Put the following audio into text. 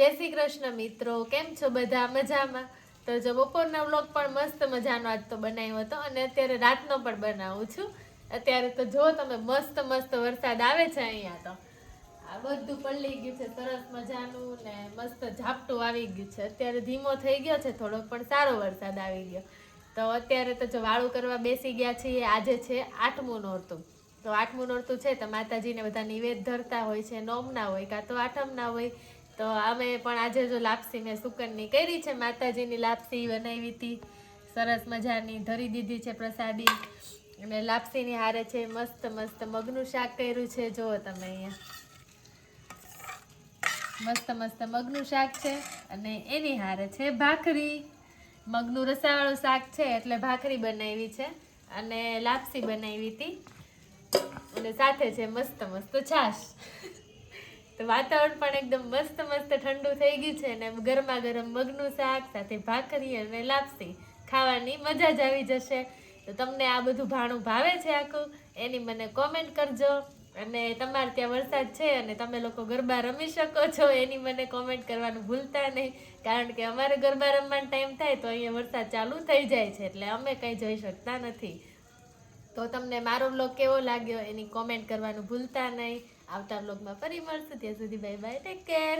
જય શ્રી કૃષ્ણ મિત્રો, કેમ છો બધા? મજામાં? તો જો બપોરના વ્લોગ પણ મસ્ત મજાનો આજ તો બનાવ્યો હતો અને અત્યારે રાતનો પણ બનાવું છું. અત્યારે તો જો તમે મસ્ત મસ્ત વરસાદ આવે છે અહીંયા તો. આ બધું પલળી ગયું છે, સરસ મજાનું ને મસ્ત ઝાપટું આવી ગયું છે. અત્યારે ધીમો થઈ ગયો છે થોડોક પણ સારો વરસાદ આવી ગયો. તો અત્યારે તો જો વાળું કરવા બેસી ગયા છીએ, આજે છે આઠમું નોરતું. તો આઠમું નોરતું છે તો માતાજીને બધા નિવેદ ધરતા હોય છે, નોમના હોય કાં તો આઠમના હોય તો અમે પણ આજે જો લાપસી મેં સુકનની કરી છે, માતાજીની લાપસી બનાવી હતી. સરસ મજાની ધરી દીધી છે પ્રસાદી. અને લાપસીની હારે છે મસ્ત મસ્ત મગનું શાક કર્યું છે. જુઓ તમે અહીંયા. મસ્ત મસ્ત મગનું શાક છે અને એની હારે છે ભાખરી. મગનું રસાવાળું શાક છે એટલે ભાખરી બનાવી છે અને લાપસી બનાવી હતી. અને સાથે છે મસ્ત મસ્ત છાશ. વાતાવરણ પણ એકદમ મસ્ત મસ્ત ઠંડુ થઈ ગયું છે અને ગરમા ગરમ મગનું શાક સાથે ભાખરી અને લાપસી ખાવાની મજા જ આવી જશે. તો તમને આ બધું ભાણું ભાવે છે આખું, એની મને કોમેન્ટ કરજો. અને તમારે ત્યાં વરસાદ છે અને તમે લોકો ગરબા રમી શકો છો, એની મને કોમેન્ટ કરવાનું ભૂલતા નહીં. કારણ કે અમારે ગરબા રમવાનો ટાઈમ થાય તો અહીંયા વરસાદ ચાલુ થઈ જાય છે, એટલે અમે કંઈ જોઈ શકતા નથી. તો તમને મારો બ્લોગ કેવો લાગ્યો એની કોમેન્ટ કરવાનું ભૂલતા નહીં. આવતા બ્લોગમાં ફરી મળશું. ત્યાં સુધી બાય બાય ટેક કેર